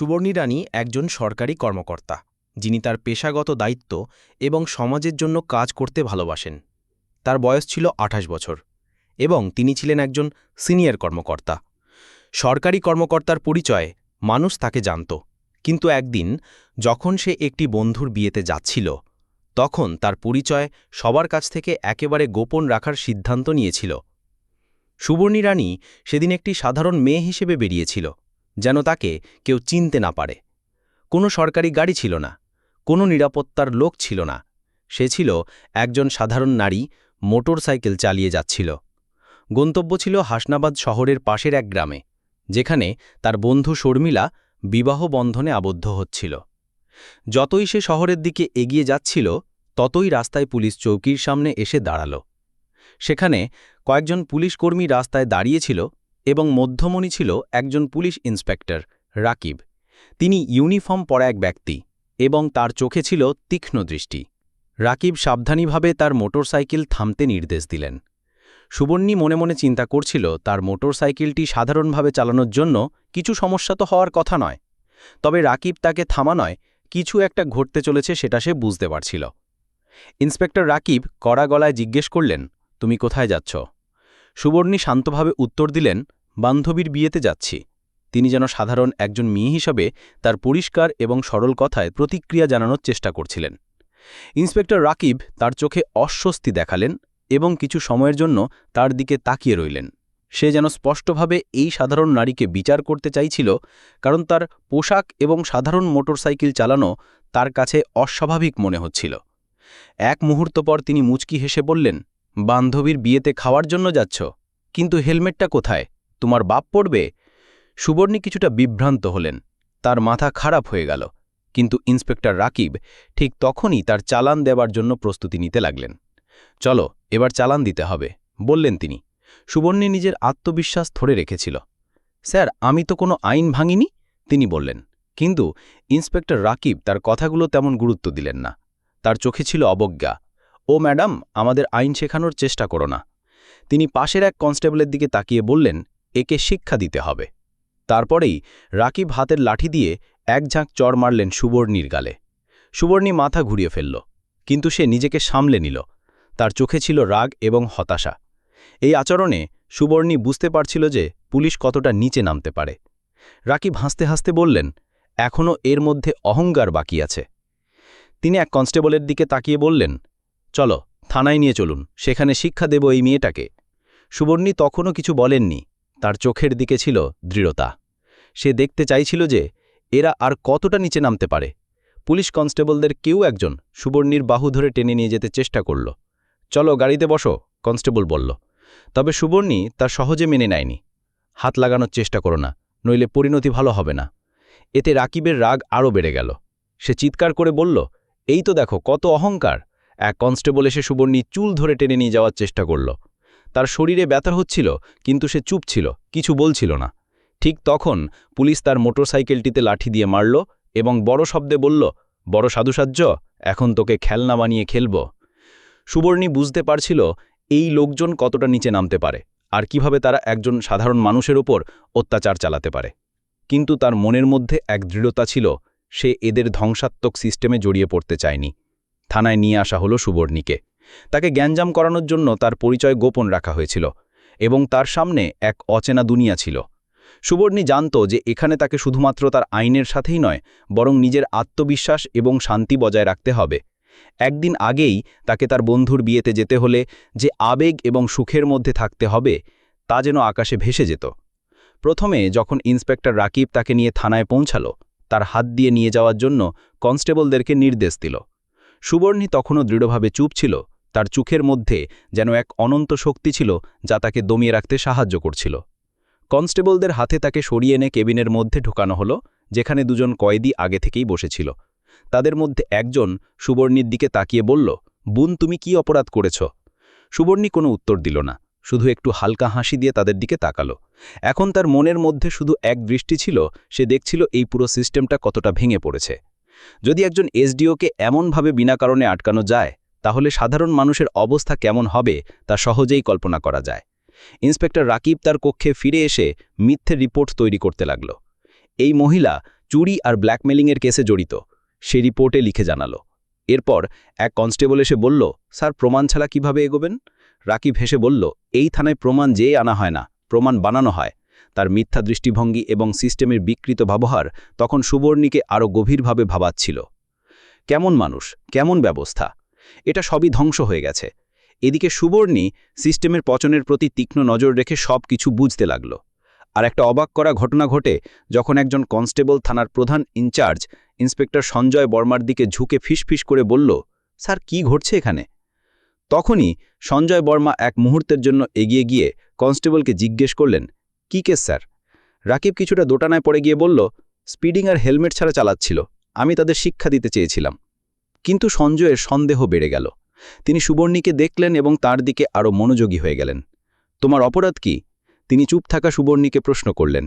সুবর্ণী রানী একজন সরকারি কর্মকর্তা, যিনি তার পেশাগত দায়িত্ব এবং সমাজের জন্য কাজ করতে ভালোবাসেন। তার বয়স ছিল আঠাশ বছর এবং তিনি ছিলেন একজন সিনিয়র কর্মকর্তা। সরকারি কর্মকর্তার পরিচয়ে মানুষ তাকে জানত, কিন্তু একদিন যখন সে একটি বন্ধুর বিয়েতে যাচ্ছিল, তখন তার পরিচয় সবার কাছ থেকে একেবারে গোপন রাখার সিদ্ধান্ত নিয়েছিল। সুবর্ণী রানী সেদিন একটি সাধারণ মেয়ে হিসেবে বেরিয়েছিল। যেন তাকে কেউ চিনতে না পারে। কোনো সরকারি গাড়ি ছিল না, কোনো নিরাপত্তার লোক ছিল না। সে ছিল একজন সাধারণ নারী মোটর সাইকেল চালিয়ে যাচ্ছিল। গন্তব্য ছিল হাসনাবাদ শহরের পাশের এক গ্রামে, যেখানে তার বন্ধু শর্মিলা বিবাহ বন্ধনে আবদ্ধ হচ্ছিল। যতই সে শহরের দিকে এগিয়ে যাচ্ছিল, ততই রাস্তায় পুলিশ চৌকির সামনে এসে দাঁড়াল। সেখানে কয়েকজন পুলিশকর্মী রাস্তায় দাঁড়িয়েছিল এবং মধ্যমণি ছিল একজন পুলিশ ইন্সপেক্টর, রাকিব। তিনি ইউনিফর্ম পরা এক ব্যক্তি এবং তার চোখে ছিল তীক্ষ্ণ দৃষ্টি। রাকিব সাবধানীভাবে তার মোটরসাইকেল থামতে নির্দেশ দিলেন। সুবর্ণী মনে মনে চিন্তা করছিল, তার মোটরসাইকেলটি সাধারণভাবে চালানোর জন্য কিছু সমস্যা তো হওয়ার কথা নয়। তবে রাকিব তাকে থামানয় কিছু একটা ঘটতে চলেছে সেটা সে বুঝতে পারছিল। ইন্সপেক্টর রাকিব কড়া গলায় জিজ্ঞেস করলেন, তুমি কোথায় যাচ্ছ? সুবর্ণী শান্তভাবে উত্তর দিলেন বান্ধবীর বিয়েতে যাচ্ছি। তিনি যেন সাধারণ একজন মেয়ে হিসাবে তার পরিষ্কার এবং সরল কথায় প্রতিক্রিয়া জানানোর চেষ্টা করছিলেন। ইন্সপেক্টর রাকিব তার চোখে অস্বস্তি দেখালেন এবং কিছু সময়ের জন্য তার দিকে তাকিয়ে রইলেন। সে যেন স্পষ্টভাবে এই সাধারণ নারীকে বিচার করতে চাইছিল, কারণ তার পোশাক এবং সাধারণ মোটরসাইকেল চালানো তার কাছে অস্বাভাবিক মনে হচ্ছিল। এক মুহূর্ত পর তিনি মুচকি হেসে বললেন, বান্ধবীর বিয়েতে খাওয়ার জন্য যাচ্ছ, কিন্তু হেলমেটটা কোথায়? তোমার বাপ পড়বে? সুবর্ণী কিছুটা বিভ্রান্ত হলেন। তার মাথা খারাপ হয়ে গেল। কিন্তু ইন্সপেক্টর রাকিব ঠিক তখনই তার চালান দেবার জন্য প্রস্তুতি নিতে লাগলেন। চলো, এবার চালান দিতে হবে, বললেন তিনি। সুবর্ণী নিজের আত্মবিশ্বাস ধরে রেখেছিল। স্যার, আমি তো কোনো আইন ভাঙিনি? তিনি বললেন। কিন্তু ইন্সপেক্টর রাকিব তার কথাগুলো তেমন গুরুত্ব দিলেন না। তার চোখে ছিল অবজ্ঞা। ও ম্যাডাম, আমাদের আইন শেখানোর চেষ্টা করো না। তিনি পাশের এক কনস্টেবলের দিকে তাকিয়ে বললেন একে শিক্ষা দিতে হবে। তারপরেই রাকিব হাতের লাঠি দিয়ে এক ঝাঁক চড় মারলেন সুবর্ণীর গালে। সুবর্ণী মাথা ঘুরিয়ে ফেলল, কিন্তু সে নিজেকে সামলে নিল। তার চোখে ছিল রাগ এবং হতাশা। এই আচরণে সুবর্ণী বুঝতে পারছিল যে পুলিশ কতটা নিচে নামতে পারে। রাকিব হাসতে হাসতে বললেন এখনও এর মধ্যে অহংকার বাকি আছে। তিনি এক কনস্টেবলের দিকে তাকিয়ে বললেন, চলো, থানায় নিয়ে চলুন, সেখানে শিক্ষা দেব এই মেয়েটাকে। সুবর্ণী তখনও কিছু বলেননি। তার চোখের দিকে ছিল দৃঢ়তা। সে দেখতে চাইছিল যে এরা আর কতটা নিচে নামতে পারে। পুলিশ কনস্টেবলদের কেউ একজন সুবর্ণীর বাহু ধরে টেনে নিয়ে যেতে চেষ্টা করল। চলো গাড়িতে বসো, কনস্টেবল বলল। তবে সুবর্ণী তা সহজে মেনে নেয়নি। হাত লাগানোর চেষ্টা করো না, নইলে পরিণতি ভালো হবে না। এতে রাকিবের রাগ আরও বেড়ে গেল। সে চিৎকার করে বলল, এই তো দেখো কত অহংকার। এক কনস্টেবল এসে সুবর্ণী চুল ধরে টেনে নিয়ে যাওয়ার চেষ্টা করল। তার শরীরে ব্যথা হচ্ছিল, কিন্তু সে চুপ ছিল, কিছু বলছিল না। ঠিক তখন পুলিশ তার মোটরসাইকেলটিতে লাঠি দিয়ে মারল এবং বড় শব্দে বলল, বড় সাধুসাজ্য, এখন তোকে খেলনা বানিয়ে খেলব। সুবর্ণী বুঝতে পারছিল এই লোকজন কতটা নিচে নামতে পারে আর কীভাবে তারা একজন সাধারণ মানুষের ওপর অত্যাচার চালাতে পারে। কিন্তু তার মনের মধ্যে এক দৃঢ়তা ছিল, সে এদের ধ্বংসাত্মক সিস্টেমে জড়িয়ে পড়তে চায়নি। থানায় নিয়ে আসা হলো সুবর্ণীকে। তাকে জ্ঞানজাম করানোর জন্য তার পরিচয় গোপন রাখা হয়েছিল এবং তার সামনে এক অচেনা দুনিয়া ছিল। সুবর্ণী জানত যে এখানে তাকে শুধুমাত্র তার আইনের সাথেই নয়, বরং নিজের আত্মবিশ্বাস এবং শান্তি বজায় রাখতে হবে। একদিন আগেই তাকে তার বন্ধুর বিয়েতে যেতে হলে যে আবেগ এবং সুখের মধ্যে থাকতে হবে, তা যেন আকাশে ভেসে যেত। প্রথমে যখন ইন্সপেক্টর রাকিব তাকে নিয়ে থানায় পৌঁছাল, তার হাত দিয়ে নিয়ে যাওয়ার জন্য কনস্টেবলদেরকে নির্দেশ দিল। সুবর্ণী তখনও দৃঢ়ভাবে চুপ ছিল। তার চোখের মধ্যে যেন এক অনন্ত শক্তি ছিল যা তাকে দমিয়ে রাখতে সাহায্য করছিল। কনস্টেবলদের হাতে তাকে সরিয়ে এনে কেবিনের মধ্যে ঢোকানো হলো, যেখানে দুজন কয়েদি আগে থেকেই বসেছিল। তাদের মধ্যে একজন সুবর্ণীর দিকে তাকিয়ে বলল, বুন, তুমি কি অপরাধ করেছ? সুবর্ণী কোনো উত্তর দিল না, শুধু একটু হালকা হাসি দিয়ে তাদের দিকে তাকালো। এখন তার মনের মধ্যে শুধু এক দৃষ্টি ছিল, সে দেখছিল এই পুরো সিস্টেমটা কতটা ভেঙে পড়েছে। যদি একজন এসডিওকে এমনভাবে বিনা কারণে আটকানো যায় তাহলে সাধারণ মানুষের অবস্থা কেমন হবে তা সহজেই কল্পনা করা যায়। ইন্সপেক্টর রাকিব তার কক্ষে ফিরে এসে মিথ্যে রিপোর্ট তৈরি করতে লাগল। এই মহিলা চুরি আর ব্ল্যাকমেলিংয়ের কেসে জড়িত। সে রিপোর্টে লিখে জানালো। এরপর এক কনস্টেবল এসে বলল, স্যার, প্রমাণ ছাড়া কীভাবে এগোবেন? রাকিব হেসে বলল, এই থানায় প্রমাণ যেয়ে আনা হয় না, প্রমাণ বানানো হয়। তার মিথ্যা দৃষ্টিভঙ্গি এবং সিস্টেমের বিকৃত ব্যবহার তখন সুবর্ণীকে আরও গভীরভাবে ভাবাচ্ছিল। কেমন মানুষ, কেমন ব্যবস্থা? এটা সবই ধ্বংস হয়ে গেছে। এদিকে সুবর্ণী সিস্টেমের পচনের প্রতি তীক্ষ্ণ নজর রেখে সব কিছু বুঝতে লাগল। আর একটা অবাক করা ঘটনা ঘটে যখন একজন কনস্টেবল থানার প্রধান ইনচার্জ ইন্সপেক্টর সঞ্জয় বর্মার দিকে ঝুঁকে ফিসফিস করে বলল, স্যার, কি ঘটছে এখানে? তখনই সঞ্জয় বর্মা এক মুহূর্তের জন্য এগিয়ে গিয়ে কনস্টেবলকে জিজ্ঞেস করলেন, কি কেস, স্যার? রাকিব কিছুটা দোটানায় পড়ে গিয়ে বলল, স্পিডিং আর হেলমেট ছাড়া চালাচ্ছিল। আমি তাদের শিক্ষা দিতে চেয়েছিলাম। কিন্তু সঞ্জয়ের সন্দেহ বেড়ে গেল। তিনি সুবর্ণীকে দেখলেন এবং তার দিকে আরও মনোযোগী হয়ে গেলেন। তোমার অপরাধ কি? তিনি চুপ থাকা সুবর্ণীকে প্রশ্ন করলেন।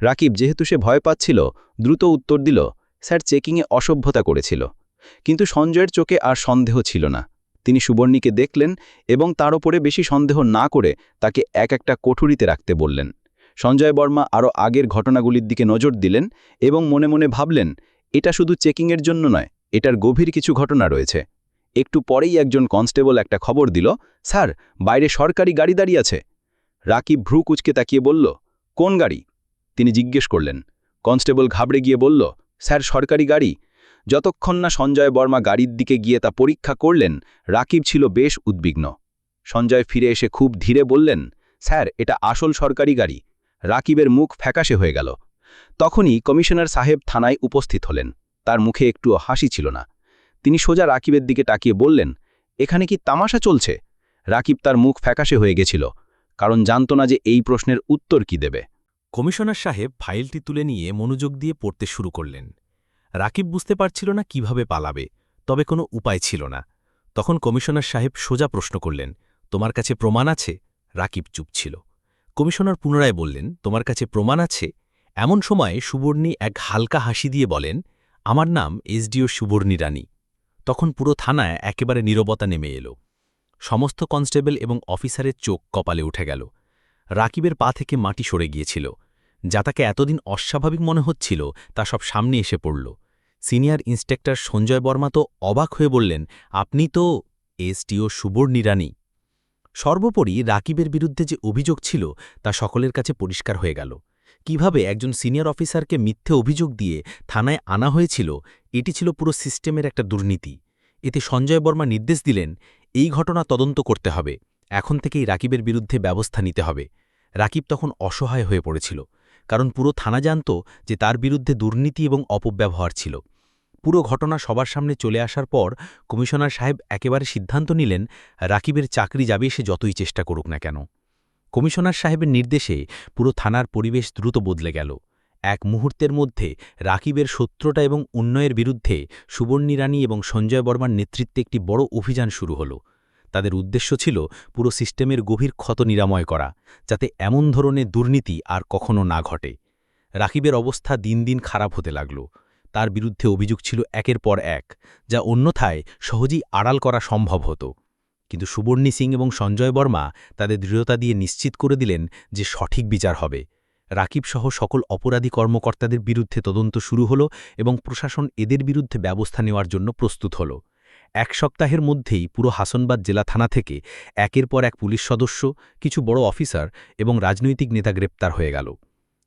রাকিব, যেহেতু সে ভয় পাচ্ছিল, দ্রুত উত্তর দিল, স্যার চেকিংয়ে অসভ্যতা করেছিল। কিন্তু সঞ্জয়ের চোখে আর সন্দেহ ছিল না। তিনি সুবর্ণীকে দেখলেন এবং তার ওপরে বেশি সন্দেহ না করে তাকে এক একটা কোঠুরিতে রাখতে বললেন। সঞ্জয় বর্মা আরও আগের ঘটনাগুলির দিকে নজর দিলেন এবং মনে মনে ভাবলেন, এটা শুধু চেকিংয়ের জন্য নয় এটার গভীর কিছু ঘটনা রয়েছে। একটু পরেই একজন কনস্টেবল একটা খবর দিল, স্যার, বাইরে সরকারি গাড়ি দাঁড়িয়ে আছে। রাকিব ভ্রু কুচকে তাকিয়ে বলল, কোন গাড়ি? তিনি জিজ্ঞেস করলেন। কনস্টেবল ঘাবড়ে গিয়ে বলল, স্যার, সরকারি গাড়ি। যতক্ষণ না সঞ্জয় বর্মা গাড়ির দিকে গিয়ে তা পরীক্ষা করলেন, রাকিব ছিল বেশ উদ্বিগ্ন। সঞ্জয় ফিরে এসে খুব ধীরে বললেন, স্যার, এটা আসল সরকারি গাড়ি। রাকিবের মুখ ফ্যাকাশে হয়ে গেল। তখনই কমিশনার সাহেব থানায় উপস্থিত হলেন। তার মুখে একটুও হাসি ছিল না। তিনি সোজা রাকিবের দিকে তাকিয়ে বললেন, এখানে কি তামাশা চলছে? রাকিব তার মুখ ফ্যাকাশে হয়ে গেছিল, কারণ জানত না যে এই প্রশ্নের উত্তর কি দেবে। কমিশনার সাহেব ফাইলটি তুলে নিয়ে মনোযোগ দিয়ে পড়তে শুরু করলেন। রাকিব বুঝতে পারছিল না কীভাবে পালাবে, তবে কোনো উপায় ছিল না। তখন কমিশনার সাহেব সোজা প্রশ্ন করলেন, তোমার কাছে প্রমাণ আছে? রাকিব চুপ ছিল। কমিশনার পুনরায় বললেন, তোমার কাছে প্রমাণ আছে? এমন সময় সুবর্ণী এক হালকা হাসি দিয়ে বলেন আমার নাম এসডিও সুবর্ণী রানী। তখন পুরো থানায় একেবারে নীরবতা নেমে এলো। সমস্ত কনস্টেবল এবং অফিসারের চোখ কপালে উঠে গেল। রাকিবের পা থেকে মাটি সরে গিয়েছিল, যা তাকে এতদিন অস্বাভাবিক মনে হচ্ছিল তা সব সামনে এসে পড়ল। সিনিয়র ইন্সপেক্টর সঞ্জয় বর্মা তো অবাক হয়ে বললেন, আপনি তো এসটিও সুবর্ণী রানী। সর্বোপরি রাকিবের বিরুদ্ধে যে অভিযোগ ছিল তা সকলের কাছে পরিষ্কার হয়ে গেল। কীভাবে একজন সিনিয়র অফিসারকে মিথ্যে অভিযোগ দিয়ে থানায় আনা হয়েছিল, এটি ছিল পুরো সিস্টেমের একটা দুর্নীতি। এতে সঞ্জয় বর্মা নির্দেশ দিলেন, এই ঘটনা তদন্ত করতে হবে, এখন থেকেই রাকিবের বিরুদ্ধে ব্যবস্থা নিতে হবে। রাকিব তখন অসহায় হয়ে পড়েছিল, কারণ পুরো থানা জানত যে তার বিরুদ্ধে দুর্নীতি এবং অপব্যবহার ছিল। পুরো ঘটনা সবার সামনে চলে আসার পর কমিশনার সাহেব একেবারে সিদ্ধান্ত নিলেন, রাকিবের চাকরি যাবে সে যতই চেষ্টা করুক না কেন। কমিশনার সাহেবের নির্দেশে পুরো থানার পরিবেশ দ্রুত বদলে গেল। এক মুহূর্তের মধ্যে রাকিবের শত্রুতা এবং উন্নয়ের বিরুদ্ধে সুবর্ণী রানী এবং সঞ্জয় বর্মার নেতৃত্বে একটি বড় অভিযান শুরু হল। তাদের উদ্দেশ্য ছিল পুরো সিস্টেমের গভীর ক্ষত নিরাময় করা, যাতে এমন ধরনের দুর্নীতি আর কখনো না ঘটে। রাকিবের অবস্থা দিন দিন খারাপ হতে লাগল। তার বিরুদ্ধে অভিযোগ ছিল একের পর এক, যা অন্যথায় সহজেই আড়াল করা সম্ভব হতো। কিন্তু সুবর্ণী সিং এবং সঞ্জয় বর্মা তাদের দৃঢ়তা দিয়ে নিশ্চিত করে দিলেন যে সঠিক বিচার হবে। রাকিবসহ সকল অপরাধী কর্মকর্তাদের বিরুদ্ধে তদন্ত শুরু হল এবং প্রশাসন এদের বিরুদ্ধে ব্যবস্থা নেওয়ার জন্য প্রস্তুত হল। এক সপ্তাহের মধ্যেই পুরো হাসনবাদ জেলা থানা থেকে একের পর এক পুলিশ সদস্য, কিছু বড় অফিসার এবং রাজনৈতিক নেতা গ্রেপ্তার হয়ে গেল।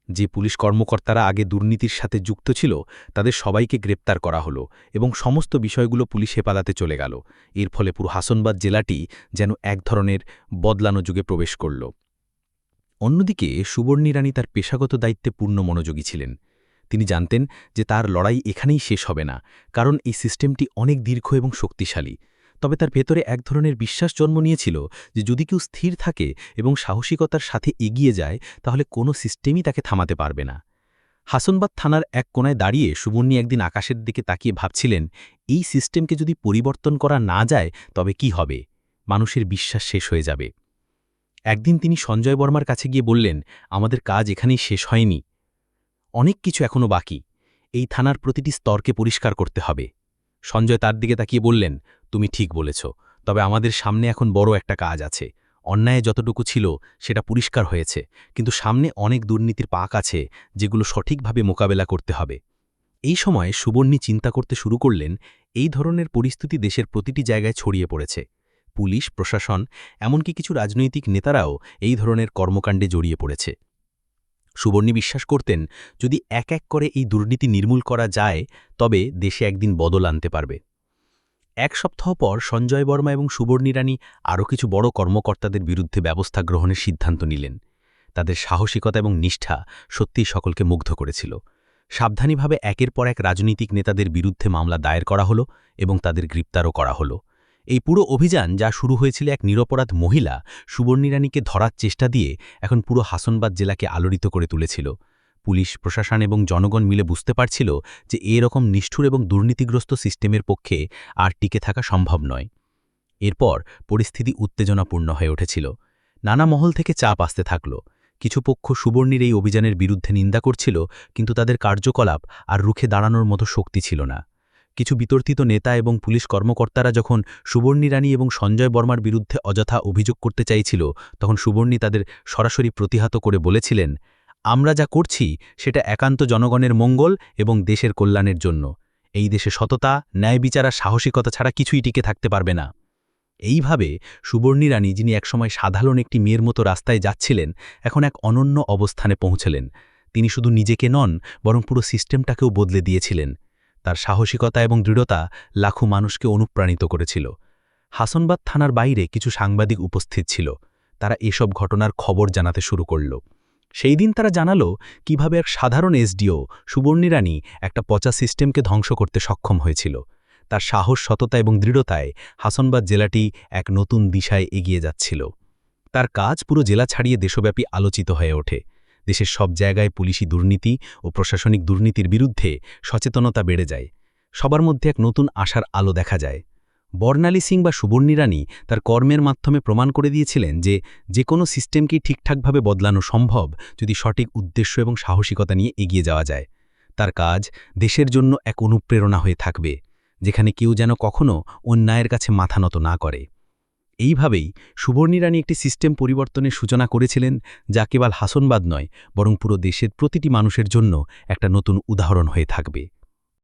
যে পুলিশ কর্মকর্তারা আগে দুর্নীতির সাথে যুক্ত ছিল, তাদের সবাইকে গ্রেপ্তার করা হলো এবং সমস্ত বিষয়গুলো পুলিশ হেফাজতে চলে গেল। এর ফলে পুরো হাসনবাদ জেলাটি যেন এক ধরনের বদলানো যুগে প্রবেশ করল। অন্যদিকে সুবর্ণী রানী তার পেশাগত দায়িত্বে পূর্ণ মনোযোগী ছিলেন। তিনি জানতেন যে তার লড়াই এখানেই শেষ হবে না, কারণ এই সিস্টেমটি অনেক দীর্ঘ এবং শক্তিশালী। তবে তার ভেতরে এক ধরনের বিশ্বাস জন্ম নিয়েছিল যে যদি কেউ স্থির থাকে এবং সাহসিকতার সাথে এগিয়ে যায়, তাহলে কোনো সিস্টেমই তাকে থামাতে পারবে না। হাসনবাদ থানার এক কোনায় দাঁড়িয়ে সুবর্ণী একদিন আকাশের দিকে তাকিয়ে ভাবছিলেন, এই সিস্টেমকে যদি পরিবর্তন করা না যায়, তবে কি হবে? মানুষের বিশ্বাস শেষ হয়ে যাবে। একদিন তিনি সঞ্জয় বর্মার কাছে গিয়ে বললেন, আমাদের কাজ এখানেই শেষ হয়নি। অনেক কিছু এখনও বাকি। এই থানার প্রতিটি স্তরকে পরিষ্কার করতে হবে। সঞ্জয় তার দিকে তাকিয়ে বললেন, তুমি ঠিক বলেছ, তবে আমাদের সামনে এখন বড় একটা কাজ আছে। অন্যায় যতটুকু ছিল, সেটা পরিষ্কার হয়েছে, কিন্তু সামনে অনেক দুর্নীতির পাক আছে, যেগুলো সঠিকভাবে মোকাবেলা করতে হবে। এই সময় সুবর্ণী চিন্তা করতে শুরু করলেন, এই ধরনের পরিস্থিতি দেশের প্রতিটি জায়গায় ছড়িয়ে পড়েছে। পুলিশ, প্রশাসন, এমনকি কিছু রাজনৈতিক নেতারাও এই ধরনের কর্মকাণ্ডে জড়িয়ে পড়েছে। সুবর্ণী বিশ্বাস করতেন, যদি এক এক করে এই দুর্নীতি নির্মূল করা যায়, তবে দেশে একদিন বদল আনতে পারবে। এক সপ্তাহ পর সঞ্জয় বর্মা এবং সুবর্ণী রানী আরও কিছু বড় কর্মকর্তাদের বিরুদ্ধে ব্যবস্থা গ্রহণের সিদ্ধান্ত নিলেন। তাদের সাহসিকতা এবং নিষ্ঠা সত্যিই সকলকে মুগ্ধ করেছিল। সাবধানীভাবে একের পর এক রাজনৈতিক নেতাদের বিরুদ্ধে মামলা দায়ের করা হলো এবং তাদের গ্রেপ্তারও করা হলো। এই পুরো অভিযান যা শুরু হয়েছিল এক নিরপরাধ মহিলা সুবর্ণিরানীকে ধরার চেষ্টা দিয়ে এখন পুরো হাসনবাদ জেলাকে আলোড়িত করে তুলেছিল। পুলিশ, প্রশাসন এবং জনগণ মিলে বুঝতে পারছিল যে এরকম নিষ্ঠুর এবং দুর্নীতিগ্রস্ত সিস্টেমের পক্ষে আর টিকে থাকা সম্ভব নয়। এরপর পরিস্থিতি উত্তেজনাপূর্ণ হয়ে উঠেছিল। নানা মহল থেকে চাপ আসতে থাকল। কিছু পক্ষ সুবর্ণীর এই অভিযানের বিরুদ্ধে নিন্দা করছিল, কিন্তু তাদের কার্যকলাপ আর রুখে দাঁড়ানোর মতো শক্তি ছিল না। কিছু বিতর্কিত নেতা এবং পুলিশ কর্মকর্তারা যখন সুবর্ণী রানী এবং সঞ্জয় বর্মার বিরুদ্ধে অযথা অভিযোগ করতে চাইছিল, তখন সুবর্ণী তাদের সরাসরি প্রতিহাত করে বলেছিলেন, আমরা যা করছি সেটা একান্ত জনগণের মঙ্গল এবং দেশের কল্যাণের জন্য। এই দেশে সততা, ন্যায় বিচার আর সাহসিকতা ছাড়া কিছুই টিকে থাকতে পারবে না। এইভাবে সুবর্ণী রানী, যিনি একসময় সাধারণ একটি মেয়ের মতো রাস্তায় যাচ্ছিলেন, এখন এক অনন্য অবস্থানে পৌঁছলেন। তিনি শুধু নিজেকে নন, বরং পুরো সিস্টেমটাকেও বদলে দিয়েছিলেন। তার সাহসিকতা এবং দৃঢ়তা লাখো মানুষকে অনুপ্রাণিত করেছিল। হাসনবাদ থানার বাইরে কিছু সাংবাদিক উপস্থিত ছিল। তারা এসব ঘটনার খবর জানাতে শুরু করল। সেই দিন তারা জানালো কীভাবে এক সাধারণ এসডিও সুবর্ণী রানী একটা পচা সিস্টেমকে ধ্বংস করতে সক্ষম হয়েছিল। তার সাহস, সততা এবং দৃঢ়তায় হাসনবাদ জেলাটি এক নতুন দিশায় এগিয়ে যাচ্ছিল। তার কাজ পুরো জেলা ছাড়িয়ে দেশব্যাপী আলোচিত হয়ে ওঠে। দেশের সব জায়গায় পুলিশি দুর্নীতি ও প্রশাসনিক দুর্নীতির বিরুদ্ধে সচেতনতা বেড়ে যায়। সবার মধ্যে এক নতুন আশার আলো দেখা যায়। বর্ণালী সিং বা সুবর্ণী রানী তার কর্মের মাধ্যমে প্রমাণ করে দিয়েছিলেন যে যে কোনো সিস্টেমকেই ঠিকঠাকভাবে বদলানো সম্ভব যদি সঠিক উদ্দেশ্য এবং সাহসিকতা নিয়ে এগিয়ে যাওয়া যায়। তার কাজ দেশের জন্য এক অনুপ্রেরণা হয়ে থাকবে, যেখানে কেউ যেন কখনো অন্যায়ের কাছে মাথা নত না করে। এইভাবেই সুবর্ণী রানী একটি সিস্টেম পরিবর্তনের সূচনা করেছিলেন, যা কেবল হাসনবাদ নয়, বরং পুরো দেশের প্রতিটি মানুষের জন্য একটা নতুন উদাহরণ হয়ে থাকবে।